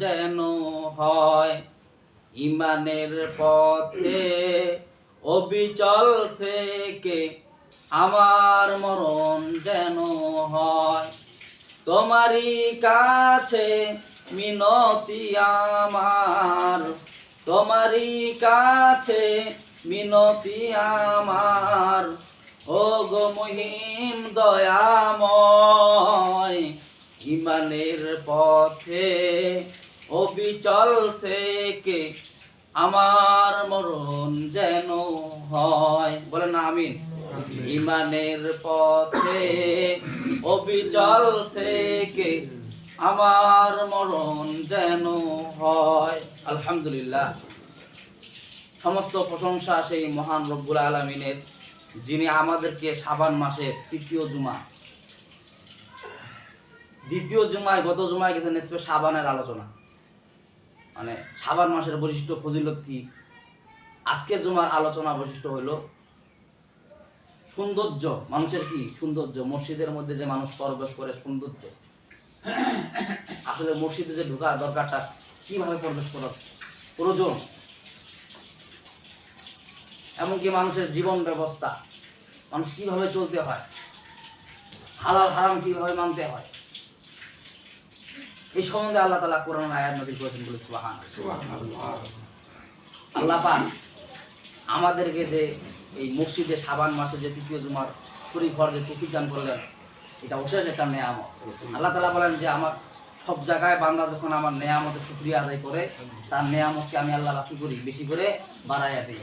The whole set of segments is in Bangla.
যেন হয় ইমানের পথে, অবিচল থেকে আমার মরণ যেন হয়। তোমারই কাছে মিনতি আমার, তোমারই কাছে মিনতি আমার। ও গো মহিম দয়াময়, ইমানের পথে অবিচল থেকে আমার মরণ যেন হয়। বলে না, আমিন। ইমানের পথে অবিচল থেকে আমার মরণ যেন হয়। আলহামদুলিল্লাহ। সমস্ত প্রশংসা সেই মহান রব্বুল আলমিনের, যিনি আমাদেরকে সাবান মাসের তৃতীয় জুমা, দ্বিতীয় জুমায়, গত জুমায় গেছে নেসপে সাবানের আলোচনা। মানে সাবান মাসের বৈশিষ্ট্য, ফজিলত কি? আজকের জুমার আলোচনা বৈশিষ্ট্য হইল সৌন্দর্য। মানুষের কি? সৌন্দর্য। মসজিদের মধ্যে যে মানুষ প্রবেশ করে সৌন্দর্য। আসলে মসজিদে যে ঢোকা দরকারটা, কীভাবে প্রবেশ করা প্রয়োজন? এমনকি মানুষের জীবন ব্যবস্থা। মানুষ কীভাবে চলতে হয়? হালাল, হারাম কীভাবে মানতে হয়? এই সম্বন্ধে আল্লাহ তালা কোরআন আয়াত নদী করেছেন বলে সুবাহান আল্লাহ পাক আমাদেরকে যে এই মসজিদে সাবান মাসে যে তৃতীয় জুমার কুড়ি ঘর যে তফিক দান করলেন এটা অশেষ একটা নেয়ামত। আল্লাহ তালা বলেন যে আমার সব জায়গায় বান্দা যখন আমার নেয়ামতের শুক্রিয়া আদায় করে তার নেয়ামতকে আমি আল্লাহ রাখি করি বেশি করে বাড়াইয়া দিই।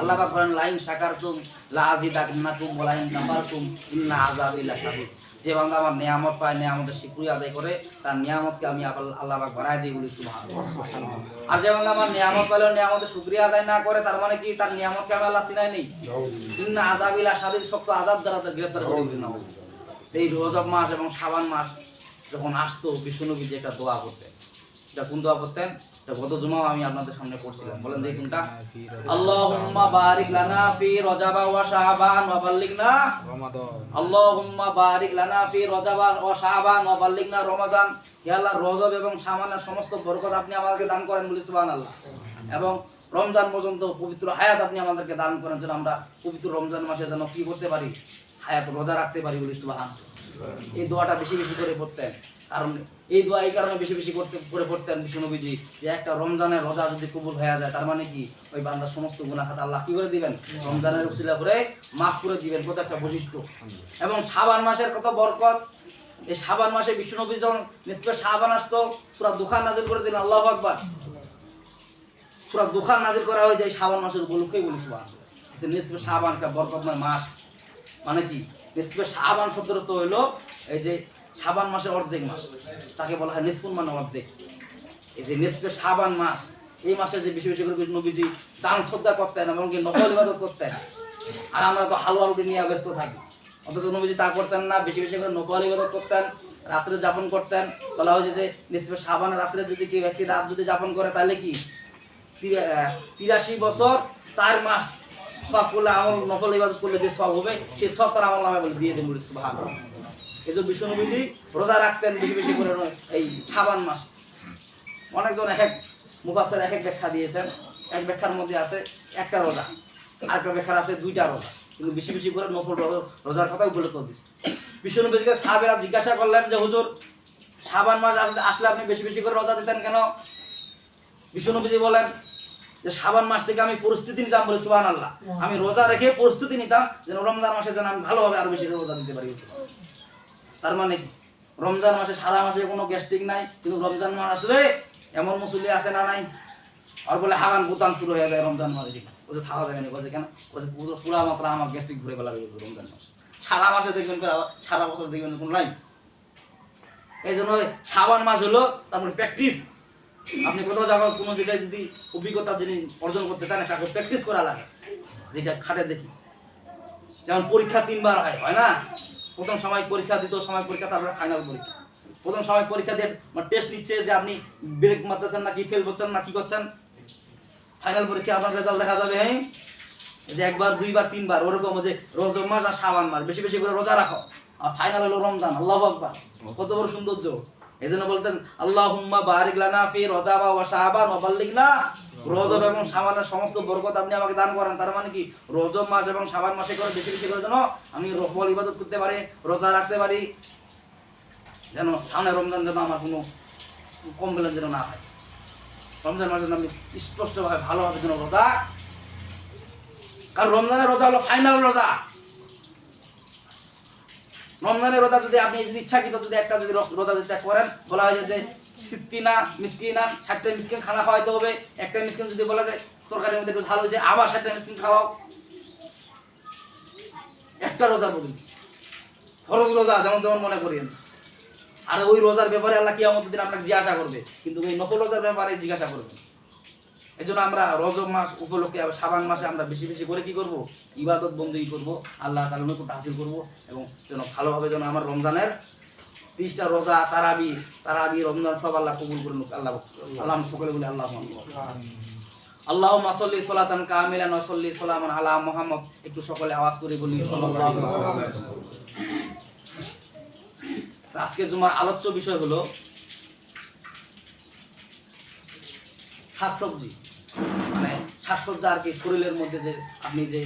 আল্লাহ বলেন লাইন সাকার তুম লাজি ডাকনা তুম বলাইন নাম্বার তুম ইন্না আজাবিল্লা সাবির যে বান্দা আমার নেয়ামত পায় নেয়ামতের শুক্রিয়া আদায় করে তার নিয়ামতকে আমি আল্লাহ বাড়াই দিই বলি আর যে বান্দা আমার নিয়ামত পেলেও নিয়ামতের শুক্রিয়া আদায় না করে তার মানে কি? তার নিয়ামতকে আমি আল্লাহ চিনাই নেই। ইন্না আজাবিল্লা সাবির শক্ত আজাব দ্বারা তাকে গ্রেফতার করে দিলেন এই রজব মাস এবং শাবান মাস যখন আসতো বিষ্ণুনবী যে একটা দোয়া করতেন। এটা কোন দোয়া করতেন? গত জুমাও আমি আপনাদের সামনে পড়ছিলাম বলেন কোনটা? আল্লাহুম্মা বারিক লানা ফি রজাবা ওয়া শাবান ওয়া বাল্লিগনা আল্লাহুম্মা বারিক লানা ফি রজাবা ওয়া শাবান ওয়া বাল্লিগনা হে আল্লাহ রজব এবং শাবানের সমস্ত বরকত আপনি আমাদেরকে দান করেন বলি সুবহানাল্লাহ। এবং রমজান পর্যন্ত পবিত্র হায়াত আপনি আমাদেরকে দান করেন যেন আমরা পবিত্র রমজান মাসে যেন কি করতে পারি হায়াত রোজা রাখতে পারি বলি সুবহান এই দোয়াটা বেশি বেশি করে পড়তেন। কারণ এই দোয়া এই কারণে বেশি বেশি করতে করে পড়তেন বিষ্ণুনবীজি যে একটা রমজানের রোজা যদি কবুল হয়ে যায়, তার মানে কি? ওই বান্দার সমস্ত গুনাহ খাতা আল্লাহ কি করে দিবেন? রমজানের উসিলা করে মাফ করে দিবেন, কত একটা বৈশিষ্ট্য। এবং সাবান মাসের কত বরকত। এই সাবান মাসে বিষ্ণুনবী যখন নিশ্চয় শাবান আসতো পুরা দোকান নাজিল করে দিলেন, আল্লাহ আকবার। পুরা দোকান নাজিল করা হয়ে যায় সাবান মাসের উপলক্ষেই বলি সুবাহ নিশ্চয় শাবান একটা বরকতময় মাস। মানে কি? নিশ্চয় শাবান শব্দটা তো হইল, এই যে শাবান মাসের অর্ধেক মাস। তাকে বলা হয় নিষ্পুন মানে অর্ধেক। এই যে নিষ্পে সাবান মাস, এই মাসে যে বেশি বেশি করে নবীজি দান শ্রদ্ধা করতেন এমনকি নকল ইবাদত করতেন। আর আমরা তো হালুয়া রুটি নিয়ে ব্যস্ত থাকি। অথচ নবীজি তা করতেন না, বেশি বেশি করে নকল ইবাদত করতেন, রাত্রে যাপন করতেন। বলা হয়েছে যে নিষ্পে সাবান রাত্রে যদি কেউ একটি রাত যদি যাপন করে, তাহলে কি? তিরা- তিরাশি বছর, চার মাস সব করলে আমল, নকল ইবাদত করলে যে সব হবে সেই সব তার আমল নামে বলে দিয়ে দেবো ভালো এই যে বিষ্ণুনবীজি রোজা রাখতেন বেশি বেশি করে এই সাবান মাস। অনেকজন এক এক এক ব্যাখ্যা দিয়েছেন। এক ব্যাখ্যার মধ্যে আছে একটা রোজা আছে দুইটা রোজা। কিন্তু বেশি বেশি করে নফল রোজার কথা দিচ্ছে জিজ্ঞাসা করলেন যে, হুজুর সাবান মাস আসলে- আপনি বেশি বেশি করে রোজা দিতেন কেন? বিষ্ণুনবীজি বলেন যে, শাবান মাস থেকে আমি পরিস্থিতি নিতাম বলে সুবান আল্লাহ আমি রোজা রেখে প্রস্তুতি নিতাম যেন রমজান মাসে যেন আমি ভালোভাবে আরও বেশি রোজা দিতে পারি তার মানে রমজান মাসে সারা মাসে কোনো গ্যাস্ট্রিক নাই, কিন্তু রমজান মাস আসলে এমন মুসলি আছে না নাই। আর বলে হাগান গুতান শুরু হয়ে যায় রমজান মাসে। ওদের খাওয়া যাবে না বলছে কেন? বলছে পুরো পুরা মাত্রা আমার গ্যাস্ট্রিক ঘুরে বেলা রমজান মাস। সারা মাসে দেখবেন সারা বছর দেখবেন কোনো নাই। এই জন্য সাবান মাস হলো তারপরে প্র্যাকটিস আপনি কোথাও যাবেন কোনো জায়গায় যদি অভিজ্ঞতা যিনি অর্জন করতে চান তাকে প্র্যাকটিস করা লাগে। যেটা খাটে দেখি। যেমন পরীক্ষা তিনবার হয় হয় না? প্রথম সময় পরীক্ষা, দ্বিতীয় সময় পরীক্ষা, তারপরে ফাইনাল পরীক্ষা। প্রথম সময় পরীক্ষা দিয়ে টেস্ট নিচ্ছে যে আপনি ব্রেক মারতেছেন না কি ফেল করছেন না কি করছেন। ফাইনাল পরীক্ষা, আপনার রেজাল্ট দেখা যাবে হ্যাঁ? যে একবার, দুইবার, তিনবার, ওরকম যে রোজা মাস আর সাবান মাস। বেশি বেশি করে রোজা রাখো। আর ফাইনাল হলো রমজান, আল্লাহ আকবার। কত বড় সৌন্দর্য। এই জন্য বলতেন আল্লাহ হুম্মা বারিক লানা ফি রজাবা ওয়া শাবান ওয়া বাল্লিগনা রজব এবং সামানের সমস্ত বরকত আপনি আমাকে দান করেন। তার মানে কি? রজব মাস এবং সাবান মাসে করে বেশি বেশি করে যেন আমি রফল ইবাদত করতে পারি, রোজা রাখতে পারি, যেন সামনে রমজান যেন আমার কোনো কমপ্লেন যেন না হয়। রমজান মাসে আমি স্পষ্টভাবে ভালোভাবে যেন রোজা কারণ রমজানের রোজা হলো ফাইনাল রোজা। রমজানের রোজা যদি আপনি যদি ইচ্ছাকৃত যদি একটা যদি রোজা যদি করেন, বলা হয় যে সিত্তিনা মিসকিনা ষাটটা মিসকিন খানা খাওয়াইতে হবে। একটা মিসকিন যদি বলা যায় তরকারির মধ্যে একটু ঝাল হয়েছে, আবার ষাটটা মিসকিন খাওয়াও। একটা রোজার বদল ফরজ রোজা, যেমন তেমন মনে করেন আর ওই রোজার ব্যাপারে আল্লাহ কি আমাদের দিন আপনাকে জিজ্ঞাসা করবে। কিন্তু ওই নকল রোজার ব্যাপারে জিজ্ঞাসা করবে এই জন্য আমরা রজব মাস উপলক্ষে সাবান মাসে আমরা বেশি বেশি করে কি করব? ইবাদত বন্দী করব। আল্লাহ তাআলা নৈকট্য হাসিল করব এবং যেন ভালোভাবে যেন আমার রমজানের তিরিশটা রোজা, তারাবি তারাবি, রমজান সব আল্লাহ কবুল করুন আল্লাহ আল্লাহ সকলে বলে আল্লাহ আল্লাহ মাসল্লি সালাতান কামিলান ওয়াসল্লি সালামান আলা মুহাম্মদ। একটু সকলে আওয়াজ করে বলি। আজকে জুমার আলোচ্য বিষয় হলো শাকসবজি। মানে শাকসবজি আর কি শরীরের মধ্যে যে আপনি যে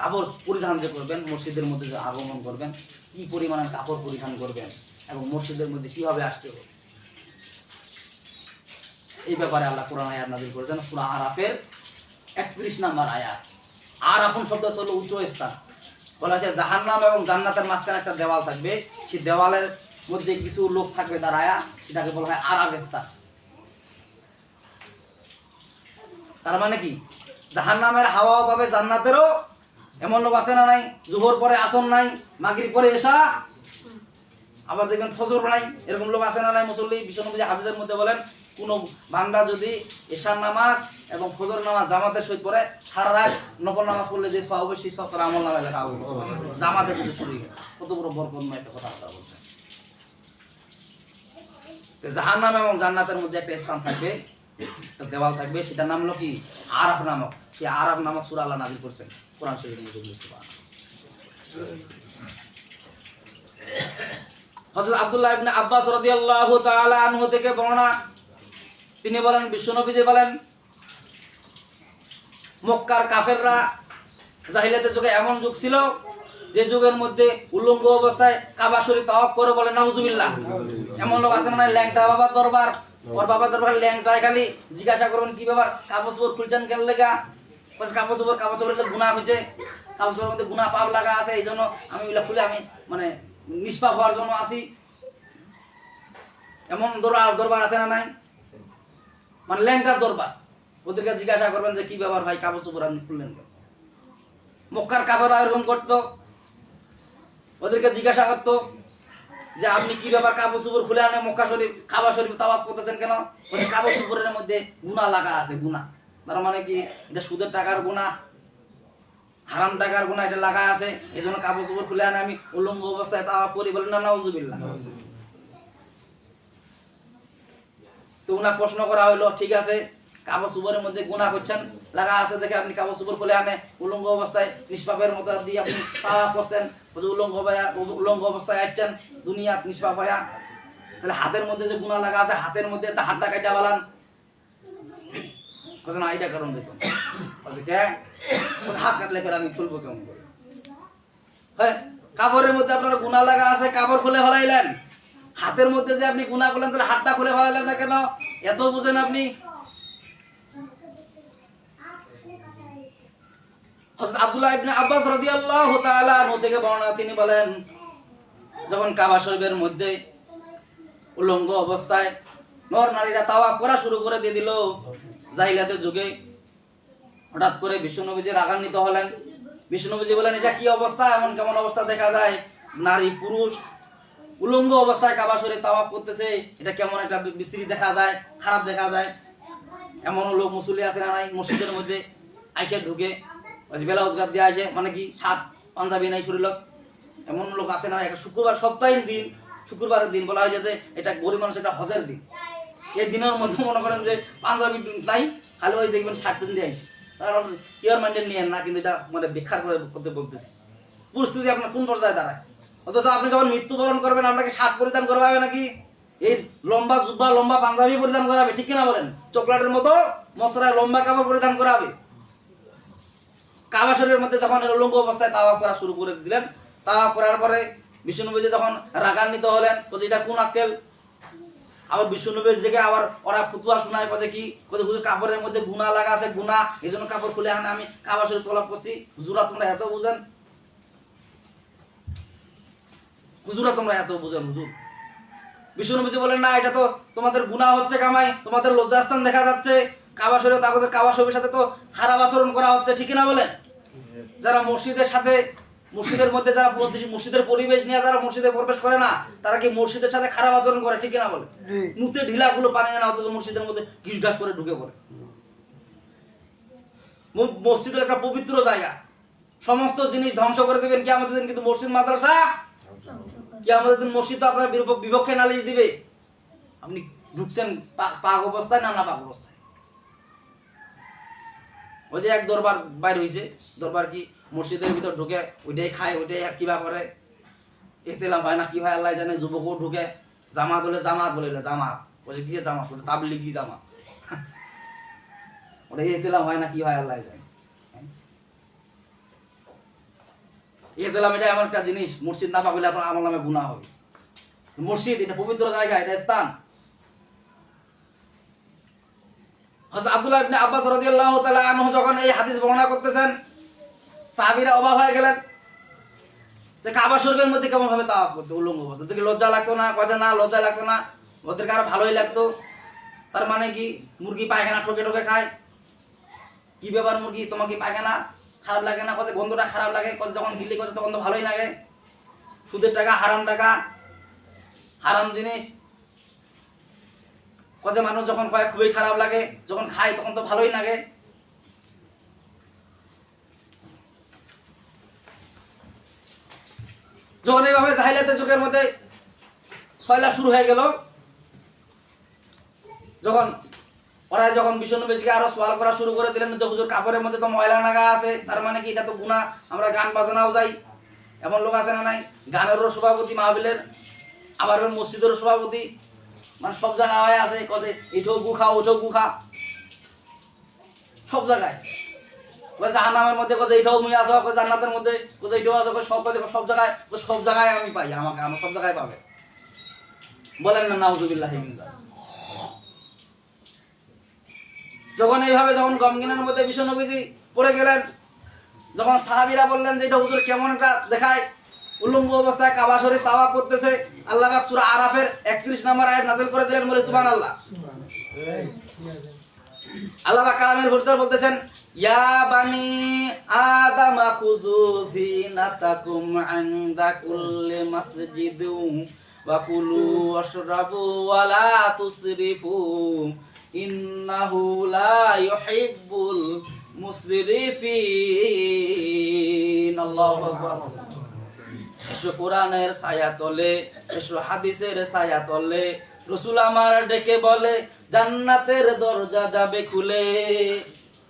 কাপড় পরিধান যে করবেন, মসজিদের মধ্যে যে আগমন করবেন, কি পরিমাণে কাপড় পরিধান করবেন এবং মসজিদের মধ্যে কীভাবে আসতে হবে? এই ব্যাপারে আল্লাহ কোরআন আয়াত নাজিল করেছেন, সূরা আরাফের একত্রিশ নাম্বার আয়াত। আরাফুন শব্দ হলো উচ্চ স্থান। বলা আছে জাহান্নাম এবং জান্নাতের মাঝখানে একটা দেওয়াল থাকবে। সেই দেওয়ালের মধ্যে কিছু লোক থাকবে দাঁড়ায়া, সেটাকে বলা হয় আর আরাফ স্থান। তার মানে কি? জাহান্নামের হাওয়াও পাবে জান্নাতেরও। এমন লোক আছে না নাই? জোহর পরে আসন নাই, মাগরিব পরে এসা আবার দেখবেন ফজর নাই, এরকম লোক আছে না নাই? মুসল্লি, বিশ্বনবী হাফিজের মধ্যে বলেন, কোন বান্দা যদি এশার নামাজ এবং ফজর নামাজ জামাতের সহিত পরে সারা রাত নকল নামাজ পড়লে যে সব সেই সব তার আমল নামে লেখা জামাতের যদি শরীর কত বড় বরকতময় একটা কথা কথা বলছেন। জাহান্নাম এবং জান্নাতের মধ্যে একটা স্থান থাকবে। দেওয়াল থাকবে, সেটার নাম হলো কি? আরাফ নামক। সেই আরাফ নামক সুরা আল্লাহ নাজিল করছেন। কোরআন পারেন হযরত আব্দুল্লাহ ইবনে আব্বাস রাদিয়াল্লাহু তাআলা আনহু থেকে বর্ণনা। তিনি বলেন বিশ্বনবী যে বলেন, মক্কার কাফেররা জাহিলিয়াতের যুগে এমন যুগ ছিল যে যুগের মধ্যে উলঙ্গ অবস্থায় কাবা শরীফ তাওয়াফ করে বলে, নাউজুবিল্লাহ। এমন লোক আছে না ল্যাংটা বাবার দরবার। ওর বাবার দরবার ল্যাংটায় খালি জিজ্ঞাসা করবেন কি ব্যাপার? কাপড় চোপড় খুলছেন কেন লেগা? বলছে কাপড় চোপড় কাপড় চোপড়ের গুণা হয়েছে। কাপড় চোপড়ের মধ্যে গুণা পাপ লাগা আছে, এই জন্য আমি ওইগুলা খুলে আমি মানে নিষ্পাপ হওয়ার জন্য আসি। এমন দরবার দরবার আছে না নাই? মানে ল্যাংটার দরবার। ওদেরকে জিজ্ঞাসা করবেন যে কি ব্যাপার ভাই কাপড় চোপড় আপনি খুললেন কেন? মক্কার কাপড় এরকম করতো। ওদেরকে জিজ্ঞাসা করতো যে আপনি কি ব্যাপার কাপড় চোপড় খুলে আনে মক্কা শরীফ, কাবা শরীফ তাওয়াফ করতেছেন কেন? কাপড় চোপড়ের মধ্যে গুণা লাগা আছে গুণা তার মানে কি এটা সুদের টাকার গুণা হারাম টাকার গুণা এটা লাগা আছে। এই জন্য কাপড় চোপড় খুলে আনে আমি উলঙ্গ অবস্থায় তাওয়াফ করি বলেন না নাউজুবিল্লাহ তো উনার প্রশ্ন করা হইল ঠিক আছে কাপড় চুপড়ের মধ্যে গুণা করছেন, লাগা আছে দেখে আপনি কাপড় চুপড় খুলে আনে, উলঙ্গ অবস্থায় নিষ্পাপের মতো দিয়ে আপনি তাওয়া করছেন উলঙ্গ উলঙ্গ অবস্থায় আসছেন, দুনিয়া নিষ্পাপ ভাইয়া তাহলে হাতের মধ্যে যে গুণা লাগা আছে, হাতের মধ্যে তা হাতটা কাটা বালান। বলছে না এইটা কারণ দেখুন। বলছে, কে? হাত কাটলে ফের আমি খুলবো কেমন করে? হ্যাঁ কাপড়ের মধ্যে আপনার গুণা লাগা আছে, কাপড় খুলে ফেলাইলেন। হাতের মধ্যে যে আপনি গুণা করলেন, তাহলে হাতটা খুলে ফেলাইলেন না কেন? এত বুঝেন আপনি হযরত আব্দুল্লাহ আব্বাস রাদিয়াল্লাহু তাআলা আনহু বর্ণনা তিনি বলেন, যখন কাবা শরীফের মধ্যে উলঙ্গ অবস্থায় নর নারীরা তাওয়াফ করা শুরু করে দিয়ে দিল জাহিলাতের যুগে হঠাৎ করে বিষ্ণুনবীজি রাগান্বিত হলেন। বিষ্ণুনবীজি বলেন, এটা কি অবস্থা? এমন কেমন অবস্থা দেখা যায়? নারী, পুরুষ উলঙ্গ অবস্থায় কাবা শরীফ তাওয়াফ করতেছে, এটা কেমন একটা বিশ্রী দেখা যায়, খারাপ দেখা যায়? এমন লোক মুসল্লি আছে না নাই? মসজিদের মধ্যে আইসে ঢুকে বেলা উজগার দিয়ে আসে মানে কি সাত পাঞ্জাবি নাই শরীর এমন লোক আছে না একটা শুক্রবার সপ্তাহের দিন, শুক্রবারের দিন বলা হয়েছে যে এটা গরিব মানুষ এটা হজের দিন। এই দিনের মধ্যে মনে করেন যে পাঞ্জাবি নাই, খালি ওই দেখবেন শার্ট প্যান্ট দিয়ে আসে কারণ ইয়ার মাইন্ডেড নিয়ে না, কিন্তু এটা মানে ব্যাখ্যার করে করতে বলতেছি। পরিস্থিতি আপনার কোন পর্যায়ে দাঁড়ায়? অথচ আপনি যখন মৃত্যুবরণ করবেন, আপনাকে সাত পরিধান করা হবে নাকি? এই লম্বা জুব্বা, লম্বা পাঞ্জাবি পরিধান করা হবে, ঠিক কিনা বলেন? চকলেটের মতো মশলায় লম্বা কাপড় পরিধান করাবে কাবা শরীরের মধ্যে যখন উলঙ্গ অবস্থায় তাওয়া করা শুরু করে দিলেন, তাওয়া করার পরে বিষ্ণুনবী যখন রাগান্বিত হলেন বলছে এটা কোন আক্কেল? আবার বিষ্ণুনবীর জেগে আবার ওরা ফুতুয়া শোনায় বলছে কি? বলছে হুজুর কাপড়ের মধ্যে গুণা লাগা আছে, গুণা। এই জন্য কাপড় খুলে আনে আমি কাবা শরীর তলব করছি। হুজুরা তোমরা এত বুঝেন? হুজুরা তোমরা এত বুঝেন, হুজুর? বিষ্ণুনবীজি বলেন, না, এটা তো তোমাদের গুণা হচ্ছে কামাই, তোমাদের লজ্জাস্থান দেখা যাচ্ছে। কাবা শরীর তাদের কাবা শরীরের সাথে তো খারাপ আচরণ করা হচ্ছে ঠিক না বলেন? যারা মসজিদের সাথে মসজিদের মধ্যে যারা মসজিদের পরিবেশ নিয়ে যারা মসজিদে প্রবেশ করে না তারা কি মসজিদের সাথে খারাপ আচরণ করে ঠিক না বলে মুতে ঢিলা গুলো পানি না অথচ মসজিদের মধ্যে ঘিস ঘাস করে ঢুকে পড়ে। ম- মসজিদের একটা পবিত্র জায়গা। সমস্ত জিনিস ধ্বংস করে দেবেন কি আমাদের দিন কিন্তু মসজিদ মাদ্রাসা? কি আমাদের দিন মসজিদ তো আপনার বিরূপ- বিপক্ষে নালিশ দিবে। আপনি ঢুকছেন পাক অবস্থায় না না পাক অবস্থায়? ওই যে এক দরবার বাইর হয়েছে দরবার কি মসজিদের ভিতর ঢুকে ওইটাই খায়, ওইটাই কিবা করে। এতেলাম হয় না, কি হয় আল্লাহ জানে, যুবকও ঢুকে, জামাত বলে জামাত বলে জামাত। বলছে কি জামাত বলছে তাবলিগি জামাত। ওটা এতেলাম হয় না, কি হয় আল্লাহ জানে। এতেলাম এটা এমন একটা জিনিস, মসজিদ না পাবলে আপনার আমল নামে গুণা হবে। মসজিদ, এটা পবিত্র জায়গা, এটা স্থান। হযরত আব্দুল্লাহ ইবনে আব্বাস রাদিয়াল্লাহু তাআলা আনহু যখন এই হাদিস বর্ণনা করতেছেন, সাহাবীরা অবাক হয়ে গেলেন যে কাবা শরীফের মধ্যে কেমন ভাবে তাওয়াফ করতে, উলঙ্গ অবস্থা। ওদেরকে লজ্জা লাগতো না, কয়ে না, লজ্জা লাগতো না, ওদেরকে আরও ভালোই লাগতো। তার মানে কি, মুরগি পায়খানা ঠকে ঠকে খায়। কি ব্যাপার মুরগি, তোমার কি পায়খানা খারাপ লাগে না? কছে গন্ধটা খারাপ লাগে কছে যখন গিলি কছে তখন তো ভালোই লাগে। সুদের টাকা, হারাম টাকা, হারাম জিনিস। কছে মানুষ যখন কয় খুবই খারাপ লাগে, যখন খায় তখন তো ভালোই লাগে। যখন এইভাবে জাহিলাতে যুগের মধ্যে ছয়লা শুরু হয়ে গেল, যখন ওরা যখন বিষ্ণুবেশকে আরও সোয়াল করা শুরু করে দিলেন কাপড়ের মধ্যে তো ময়লা নাগা আছে, তার মানে কি এটা তো গুণা আমরা গান বাজনাও যাই। এমন লোক আছে না নাই? গানেরও সভাপতি মাহবিলের আবার মসজিদেরও সভাপতি। মানে সব জায়গায় আছে কছে এটাও গুখা ওটাও গুখা সব জায়গায়। জাহান্নামের মধ্যে কছে এটাও মুই কয় জান্নাতের মধ্যে কছে এটাও কয় সব কছে সব জায়গায় সব জায়গায় আমি পাই, আমাকে, আমার সব জায়গায় পাবে। বলেন না, নাউজুবিল্লাহ যখন এইভাবে যখন গমগিনের মধ্যে বিশ্ব নবীজি পড়ে গেলেন, যখন সাহাবিরা বললেন যে এটা হুজুর কেমন একটা দেখায় উল্লঙ্গ অবস্থায় কাবা শরীফ তাওয়া করতেছে। আল্লাহ পাক সূরা আরাফের 31 নম্বর আয়াত নাযিল করে দিলেন বলে সুবহানাল্লাহ। আল্লাহ পাক কালামের ভিতর বলতেছেন, ইয়া বানি আদম খুযু জিনাতাকুম ইনদা কুল্লি মাসজিদিন ওয়া কুলু ওয়াশরাবু ওয়া লা তুসরিফু। ইন্নাহু লা ইউহিব্বুল মুসরিফিন। আল্লাহু আকবার। এসো কোরআনের ছায়া তলে, এসো হাদিসের ছায়া তলে। রসুল আমার ডেকে বলে, জান্নাতের দরজা যাবে খুলে।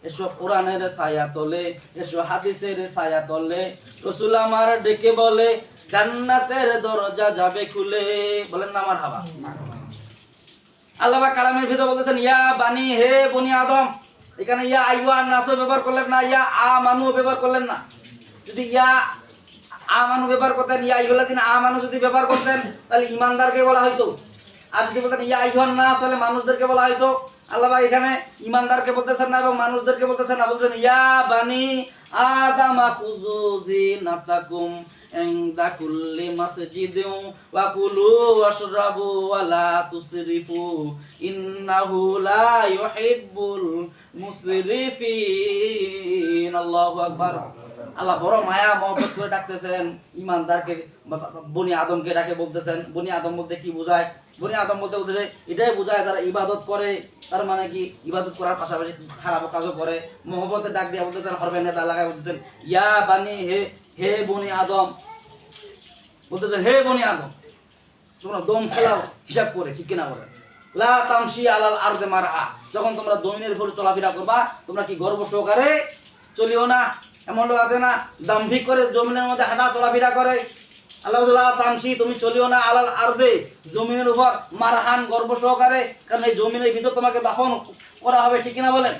এসো কোরআনের ছায়া তলে, এসো হাদিসের ছায়া তলে। রসুল আমার ডেকে বলে, জান্নাতের দরজা যাবে খুলে। বলেন না আমার হাবা। আল্লাহ কালামের ভিতর বলতেছেন, ইয়া বানি, হে বনি আদম, এখানে ইয়া আইওয়া নাসও ব্যবহার করলেন না, ইয়া আ মানু ব্যবহার করলেন না। যদি ইয়া আমানু ব্যবহার করতেন, ইয়া ইহুল্লাদিন আমানু যদি ব্যবহার করতেন, তাহলে ইমানদারকে বলা হয়তো আর যদি বলতেন, ইয়া ইহান না, তাহলে মানুষদেরকে বলা হয়তো আল্লাহ এখানে ইমানদারকে বলতেছেন না এবং মানুষদেরকে বলতেছেন না বলছেন ইয়া বানি আদামা কুজু জিনাতাকুম ইনদা কুল্লি আল্লাহ বড় মায়া, মহব্বত করে ডাকতেছেন। ইমানদারকে বনি আদমকে ডাকে বলতেছেন। বনি আদম বলতে কি বোঝায়? বনি আদম বলতে বলতেছে, এটাই বোঝায় যারা ইবাদত করে, তার মানে কি ইবাদত করার পাশাপাশি খারাপ কাজও করে? মহব্বতের ডাক দিয়ে বলতেছেন হরবেন নেতা লাগায় বলতেছেন, ইয়া বানি, হে হে বনি আদম। বলতেছেন, হে বনি আদম, তোমরা দম ফেলাও, হিসাব করে, ঠিক কিনা বলে লা তামশি আলাল আরদে মারহা যখন তোমরা দমিনের উপর চলাফেরা করবা, তোমরা কি গর্ব সহকারে চলিও না? এমন লোক আছে না দাম্ভিক করে জমিনের মধ্যে হাঁটা চলাফেরা করে। আল্লাহ তামসি তুমি চলিও না, আলাল আরদে। জমিনের উপর মারহান, গর্ব সহকারে, কারণ এই জমিনের ভিতর তোমাকে দাফন করা হবে, ঠিক না বলেন?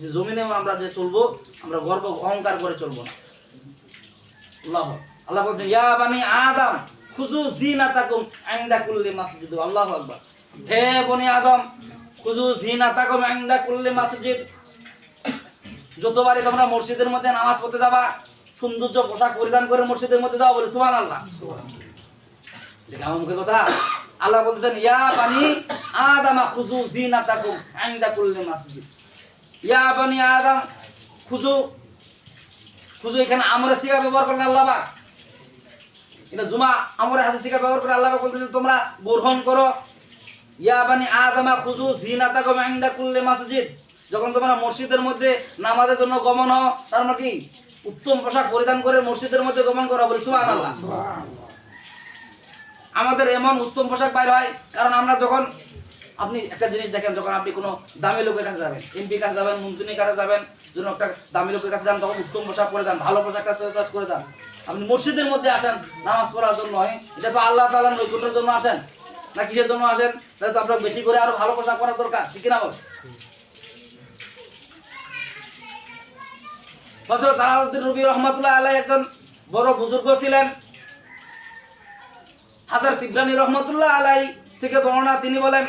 যে জমিনে আমরা যে চলবো, আমরা গর্ব অহংকার করে চলবো না। আল্লাহ আল্লাহ বলছে, ইয়া বানি আদম খুজু জিনাতাকুম ইনদা কুল্লি মাসজিদ। আল্লাহু আকবার। হে বনি আদম খুজু জিনাতাকুম ইনদা কুল্লি মসজিদ। যতবারই তোমরা মসজিদের মধ্যে নামাজ পড়তে যাবা, সৌন্দর্য পোশাক পরিধান করে মসজিদের মধ্যে যাও বলে সুবহান আল্লাহ আমার মুখে কথা? আল্লাহ বলতেছেন, ইয়া বানি আদামা খুজু জিনাতাকুম ইনদা কুল্লি মসজিদ। ইয়া বানি আদম খুজু খুজু এখানে আমরা সিগা ব্যবহার করেন আল্লাহ পাক। এটা জুমা, আমরা হাসি সিগা ব্যবহার করে আল্লাহ পাক বলতেছে তোমরা গ্রহণ করো। ইয়া বানি আদমা খুজু জিনাতাকুম ইনদা কুল্লি মসজিদ। যখন তোমরা মসজিদের মধ্যে নামাজের জন্য গমন হও তার মানে কি? উত্তম পোশাক পরিধান করে মসজিদের মধ্যে গমন করা বলে সুবহানাল্লাহ। আমাদের এমন উত্তম পোশাক বাইর হয় কারণ আমরা যখন আপনি একটা জিনিস দেখেন যখন আপনি কোনো দামি লোকের কাছে যাবেন এমপি কাছে যাবেন মন্ত্রীর কাছে যাবেন যখন একটা দামি লোকের কাছে যান তখন উত্তম পোশাক পরে যান ভালো পোশাক কাজ করে যান। আপনি মসজিদের মধ্যে আসেন নামাজ পড়ার জন্য হয়? এটা তো আল্লাহ তালার নৈকুণ্যের জন্য আসেন। না কিসের জন্য আসেন? তাহলে তো আপনার বেশি করে আরও ভালো পোশাক পরার দরকার ঠিক না বল হযরত আলাউদ্দিন রবি রহমাতুল্লাহ আলাই একজন বড় বুজুর্গ ছিলেন। হাজার তিব্রানি রহমতুল্লাহ আলাই থেকে বর্ণনা তিনি বলেন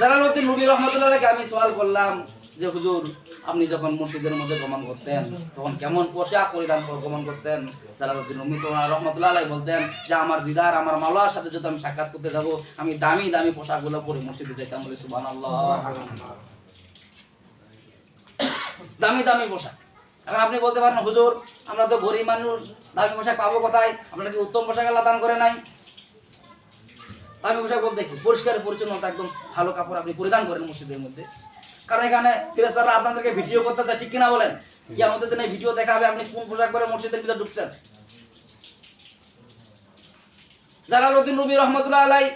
জালালউদ্দিন রবি রহমতুল্লাহ আমি সওয়াল করলাম যে হুজুর আপনি যখন মসজিদের মধ্যে গমন করতেন তখন কেমন পোশাক পরিধান করে গমন করতেন? জালালউদ্দিন রবি রহমতুল্লাহ আলাই বলতেন যে আমার দিদার আমার মালার সাথে যদি আমি সাক্ষাৎ করতে যাব আমি দামি দামি পোশাকগুলো পরে মসজিদে যেতাম বলে সুবহানাল্লাহ। দামি দামি পোশাক। এখন আপনি বলতে পারেন, হুজুর, আমরা তো গরিব মানুষ, দামি পোশাক পাবো কোথায়? আপনারা কি উত্তম পোশাক আল্লাহ দান করে নাই? দামি পোশাক বলতে কি? পরিষ্কার, পরিচ্ছন্নতা, একদম ভালো কাপড় আপনি পরিধান করেন মসজিদের মধ্যে। কারণ এখানে ফিরেস্তারা আপনাদেরকে ভিডিও করতে চায়, ঠিক কিনা বলেন? কি আমাদের দিনে ভিডিও দেখাবে আপনি কোন পোশাক পরে মসজিদের ভিতরে ঢুকছেন? জালালউদ্দিন রবি রহমতুল্লাহ আলাই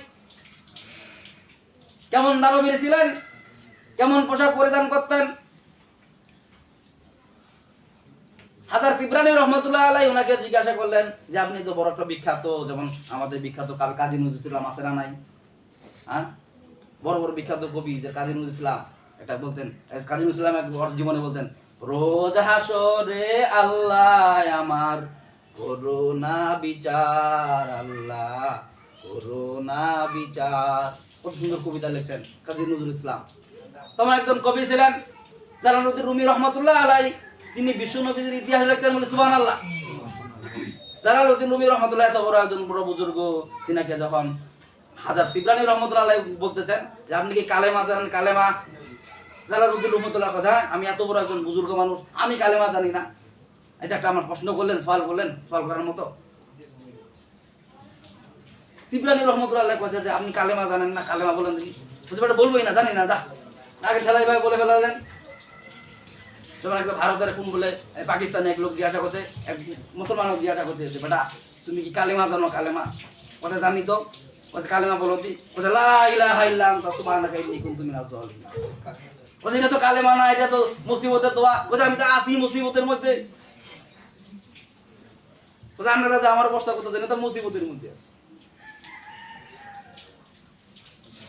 কেমন দানবীর ছিলেন? কেমন পোশাক পরিধান করতেন? হাজার তিব্রানি রহমতুল্লাহ আলাই ওনাকে জিজ্ঞাসা করলেন যে, আপনি তো বড় একটা বিখ্যাত, যেমন আমাদের বিখ্যাত কাল কাজী নজরুল ইসলাম আছে না নাই? হ্যাঁ? বড় বড় বিখ্যাত কবি, যে কাজী নজরুল ইসলাম। এটা বলতেন কাজী নজরুল ইসলাম এক জীবনে বলতেন, রোজ হাসরে আল্লাহ আমার, করোনা বিচার আল্লাহ, করোনা বিচার। কত সুন্দর কবিতা লিখছেন কাজী নজরুল ইসলাম। তোমার একজন কবি ছিলেন, জালালউদ্দিন রুমি রহমতুল্লাহ আলাই তিনি বিশ্ব নবীদের ইতিহাস লিখতেন বলে সুবাহ আল্লাহ জালালউদ্দিন রুমি রহমতুল্লাহ এত বড় একজন বড় বুজুর্গ, তিনাকে যখন হাজার তিবরানি রহমতুল্লাহ বলতেছেন যে, আপনি কি কালেমা জানেন? কালেমা জালালউদ্দিন রহমতুল্লাহ কথা আমি এত বড় একজন বুজুর্গ মানুষ, আমি কালেমা জানি না। এটা একটা আমার প্রশ্ন করলেন, সওয়াল করলেন, সওয়াল করার মতো। তিবরানি রহমতুল্লাহ কথা যে, আপনি কালেমা জানেন না? কালেমা বলেন দেখি। বুঝতে বলবোই না, জানি না, যা। আগে ঠেলাই ভাই বলে ফেলালেন যেমন একটা ভারতের কোন বলে পাকিস্তানে এক লোক জিজ্ঞাসা করছে, এক মুসলমান লোক জিজ্ঞাসা করছে যে, বেটা, তুমি কি কালেমা জানো, কালেমা? কথা জানি তো। বলছে, কালেমা বলো দি বলছে, লা ইলাহা ইল্লা আনতা, সুবহানাকা ইন্নী কুনতু মিনাজ জালিমিন বলছে, এটা তো কালেমা না, এটা তো মুসিবতের দোয়া। বলছে, আমি তো আছি মুসিবতের মধ্যে। বলছে আপনারা যে আমার অবস্থা করতে দেন তো মুসিবতের মধ্যে আছে।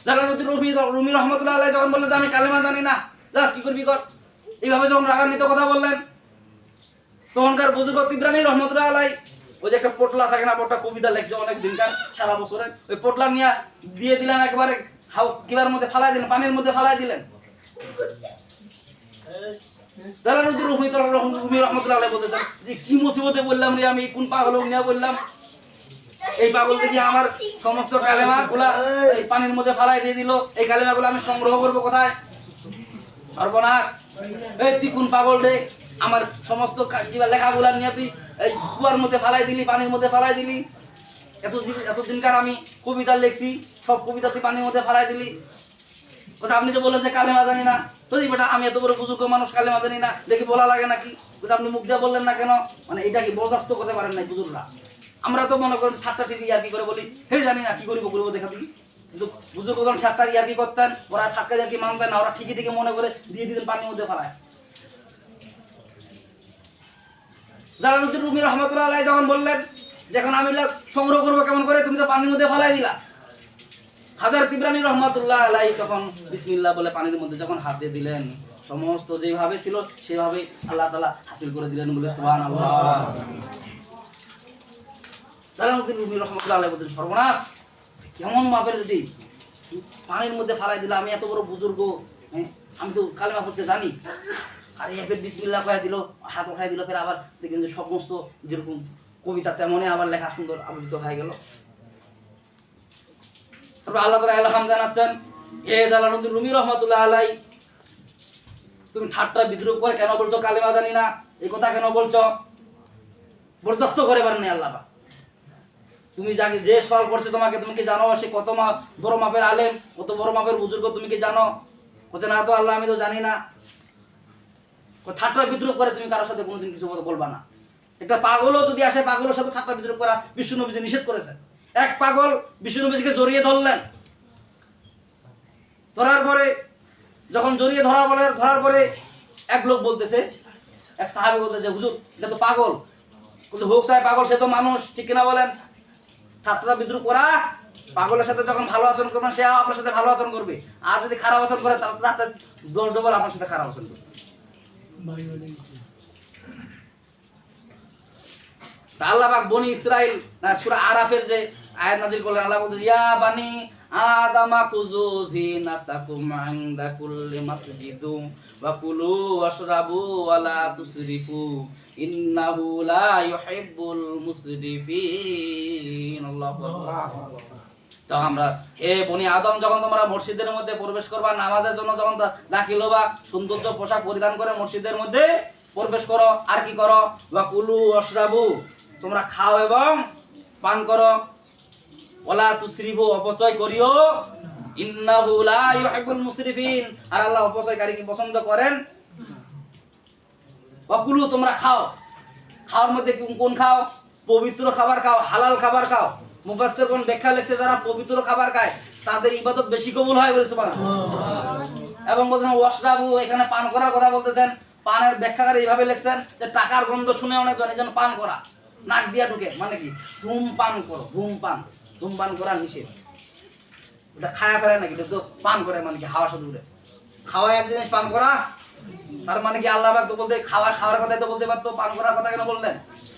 জালালউদ্দিন রুমি রুমি রহমতুল্লাহ যখন বললেন যে, আমি কালেমা জানি না, যা, কি করবি কর? এইভাবে যখন রাগান্বিত কথা বললেন, তখনকার বুজুর্গ তিব্রানি রহমতুল্লাহ আলাই, ওই যে একটা পোটলা থাকে না, পোটলা কবিতা লেখছে অনেক দিনকার, সারা বছরের। ওই পোটলা নিয়ে দিয়ে দিলেন একেবারে, হাউ, কিবার মধ্যে ফালাই দিলেন, পানির মধ্যে ফালাই দিলেন। যে কি মুসিবতে বললাম রে আমি, কোন পাগল বললাম? এই পাগল দেখি আমার সমস্ত কালেমা গুলা এই পানির মধ্যে ফালাই দিয়ে দিল, এই কালেমা গুলো আমি সংগ্রহ করব কোথায়? সর্বনাশ। এই তুই কোন পাগল রে? আমার সমস্ত লেখাগুলা নিয়ে তুই এই কুয়ার মধ্যে ফালাই দিলি পানির মধ্যে ফালাই দিলি। এত এতদিনকার আমি কবিতা লিখছি সব কবিতা তুই পানির মধ্যে ফালাই দিলি। আপনি যে বললেন যে কালেমা জানি না বেটা আমি এত বড় বুজুর্গ মানুষ কালেমা জানি না দেখি বলা লাগে নাকি? বলছে, আপনি মুখ দিয়ে বললেন না কেন? মানে এটা কি বরদাস্ত করতে পারেন নাই বুজুর্গরা? আমরা তো মনে করেন ঠাট্টা ঠিক কি করে বলি হে জানি না কি করিব করব দেখা দিই পানির মধ্যে যখন সংগ্রহ করব কেমন করে, তুমি তো পানির মধ্যে দিলা। হাজার রহমাতুল্লাহ আলাই তখন বিসমিল্লাহ বলে পানির মধ্যে যখন হাত দিলেন, সমস্ত যেভাবে ছিল সেভাবে আল্লাহ তালা হাসিল করে দিলেন বলে সুবহান আল্লাহ সালামুদ্দিন রুমি রহমতুল্লাহ আলাই বলতেন সর্বনাশ কেমন মাপের এটি পানির মধ্যে ফালাই দিল, আমি এত বড় বুজুর্গ হ্যাঁ? আমি তো কালেমা পড়তে জানি। আর এই ফের বিসমিল্লাহ করে দিল, হাত উঠাই দিল, ফের আবার দেখবেন যে সমস্ত যেরকম কবিতা তেমনই আবার লেখা সুন্দর আবৃত হয়ে গেল। তারপর আল্লাহ তালা আলহাম জানাচ্ছেন এ জালালুদ্দিন রুমি রহমতুল্লাহ আলাই তুমি ঠাট্টা বিদ্রোহ করে কেন বলছো? কালেমা জানি না। এই কথা কেন বলছো? বরদাস্ত করে পারেনি আল্লাহ। তুমি যাকে যে সওয়াল করছে তোমাকে, তুমি কি জানো সে কত মা, বড় মাপের আলেম? কত বড় মাপের বুজুর্গ তুমি কি জানো? বলছে, না তো আল্লাহ, আমি তো জানি না। ঠাট্টা বিদ্রুপ করে তুমি কারোর সাথে কোনোদিন কিছু বলবা না। একটা পাগলও যদি আসে, পাগলের সাথে ঠাট্টা বিদ্রুপ করা বিষ্ণু নবীজি নিষেধ করেছে। এক পাগল বিষ্ণু নবীজিকে জড়িয়ে ধরলেন। ধরার পরে, যখন জড়িয়ে ধরা বলে, ধরার পরে এক লোক বলতেছে, এক সাহাবি বলতেছে, হুজুর, এটা তো পাগল। হোক সাহেব, পাগল, সে তো মানুষ, ঠিক কিনা বলেন? ঠাট্টা বিদ্রুপ করা, পাগলের সাথে যখন ভালো আচরণ করবেন সে আপনার সাথে ভালো আচরণ করবে। আর যদি খারাপ আচরণ করে, তাহলে তাতে দশ ডবল আপনার সাথে খারাপ আচরণ করবে। আল্লাহ পাক বনি ইসরাইল আরাফের যে আয়াত নাজিল করলেন, আল্লাহ বলতে ইয়া বানি আদামা কুজু জিনাতাকুম ইনদা কুল্লি মাসজিদু, ওয়া কুলু ওয়াশরাবু ওয়া লা তুসরিফু ইন্নাহু লা ইউহিব্বুল মুসরিফিন। আল্লাহু তো আমরা, হে বনি আদম, যখন তোমরা মসজিদের মধ্যে প্রবেশ করবা, নামাজের জন্য যখন দাখিল হবা, সৌন্দর্য পোশাক পরিধান করে মসজিদের মধ্যে প্রবেশ করো। আর কি করো? বা কুলু অশ্রাবু তোমরা খাও এবং পান করো। ওলা তুসরিবু অপচয় করিও। ইন্নাহু লা ইউহিব্বুল মুসরিফিন। আর আল্লাহ অপচয়কারীকে পছন্দ করেন অকুলু তোমরা খাও। খাওয়ার মধ্যে কোন- খাও, পবিত্র খাবার খাও, হালাল খাবার খাও। মুফাসসির কোন ব্যাখ্যা লিখছে, যারা পবিত্র খাবার খায়, তাদের ইবাদত বেশি কবুল হয় বলে সুবহানাল্লাহ। এবং বলছেন ওয়াশরাবু এখানে পান করার কথা বলতেছেন। পানের ব্যাখ্যাকার এইভাবে লিখছেন যে, টাকার গন্ধ শুনে অনেক জন যেন পান করা। নাক দিয়া ঢুকে মানে কি? ধূমপান করো ধূমপান ধূমপান করা নিষেধ। ওটা খায়া ফেলে নাকি? তো পান করে মানে কি? হাওয়া শুধু খাওয়া এক জিনিস পান করা তার মানে কি আল্লাহ তো বলতে, খাওয়া, খাওয়ার কথাই তো বলতে পারতো, পান করার কথা কেন বললেন?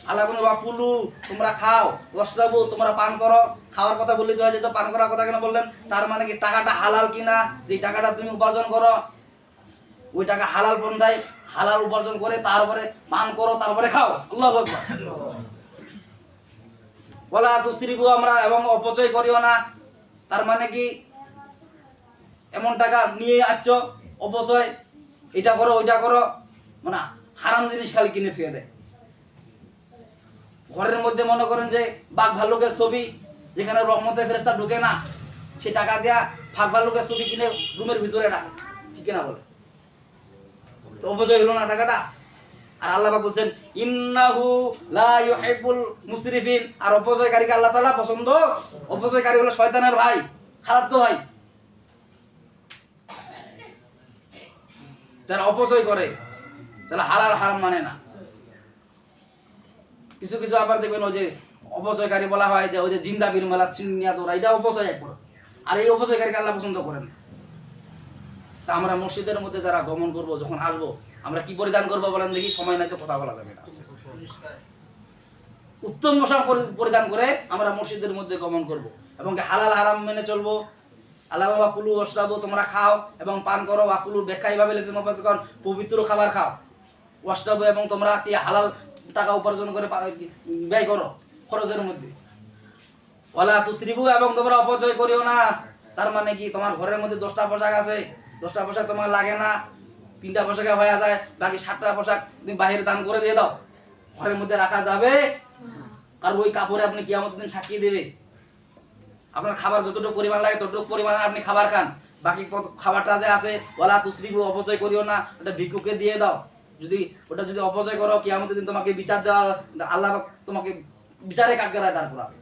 আল্লাহ কোনো বাপুলু তোমরা খাও, ওয়াসরাবু, তোমরা পান করো। খাওয়ার কথা বললে দেওয়া যেত, পান করার কথা কেন বললেন? তার মানে কি টাকাটা হালাল কিনা? যে টাকাটা তুমি উপার্জন করো, ওই টাকা হালাল পন্থায় হালাল উপার্জন করে তারপরে পান করো, তারপরে খাও। আল্লাহ বলা দুশ্রিবু আমরা এবং অপচয় করিও না। তার মানে কি, এমন টাকা নিয়ে আসছো অপচয় এটা করো, ওইটা করো। মানে হারাম জিনিস খালি কিনে থুয়ে দেয়। ঘরের মধ্যে মনে করেন যে বাঘ ভাল্লুকের ছবি, যেখানে রহমতে ফেরেস্তা ঢুকে না, সে টাকা দেয়া ফাঁক ভাল্লুকের ছবি কিনে রুমের ভিতরে রাখে। ঠিক না বলে? তো অপচয় হলো না টাকাটা? আর আল্লাহ বলছেন, ইন্নাহু লা ইউহিব্বুল মুসরিফিন আর অপচয়কারীকে আল্লাহ তাআলা পছন্দ? অপচয়কারী হলো শয়তানের ভাই খারাপ তো ভাই। যারা অপচয় করে যারা হালাল হারাম মানে না। কিছু কিছু আবার দেখবেন ওই যে অপচয়কারী বলা হয় যে, ওই যে জিন্দা বীর মেলা চিনিয়া এটা অপচয় এক আর এই অপচয়কারীকে আল্লাহ পছন্দ করেন তা আমরা মসজিদের মধ্যে যারা গমন করব, যখন আসব, আমরা কি পরিধান করব বলেন দেখি, সময় নাই তো কথা বলা যাবে না। উত্তম পোশাক পরিধান করে আমরা মসজিদের মধ্যে গমন করব এবং হালাল হারাম মেনে চলবো। আল্লাহ বাবা কুলু অশ্রাবো তোমরা খাও এবং পান করো বা কুলু ব্যাখ্যা এইভাবে লিখছে মুফাসসিরগণ, পবিত্র খাবার খাও। অশ্রাবো এবং তোমরা হালাল টাকা উপার্জন করে ব্যয় করো খরচের মধ্যে? ওলা তুসরিবু এবং তোমরা অপচয় করিও না। তার মানে কি তোমার ঘরের মধ্যে দশটা পোশাক আছে দশটা পোশাক তোমার লাগে না তিনটা পোশাকে হয়ে যায় বাকি সাতটা পোশাক তুমি বাইরে দান করে দিয়ে দাও। ঘরের মধ্যে রাখা যাবে। আর ওই কাপড়ে আপনি কিয়ামত দিন সাক্ষী দেবে। আপনার খাবার যতটুকু পরিমাণ লাগে, ততটুকু পরিমাণে আপনি খাবার খান। বাকি খাবারটা যে আছে, ওলা তুসরিবু অপচয় করিও না, ওটা ভিক্ষুকে দিয়ে দাও। যদি ওটা যদি অপচয় করো, কিয়ামতের দিন তোমাকে বিচার দেওয়া আল্লাহ তোমাকে বিচারে কাকগারায় দাঁড় করাবে।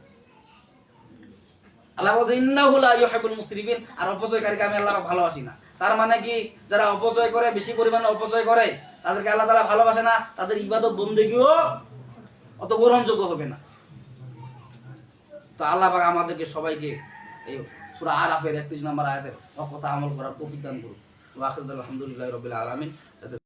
আল্লাহ বলছে, ইন্নাহু লা ইউহিব্বুল মুসরিফিন আর অপচয়কারীকে আমি আল্লাহ ভালোবাসি না। তার মানে কি, যারা অপচয় করে, বেশি পরিমাণে অপচয় করে, তাদেরকে আল্লাহ তাআলা ভালোবাসে না, তাদের ইবাদত বন্দেগীও অত গ্রহণযোগ্য হবে না। তো আল্লাহ পাক আমাদেরকে সবাইকে এই সুরা আরাফের একত্রিশ নম্বর আয়াতের অকথা কথা আমল করার তৌফিক দান করুন আলহামদুলিল্লাহ রবিল আলমিন।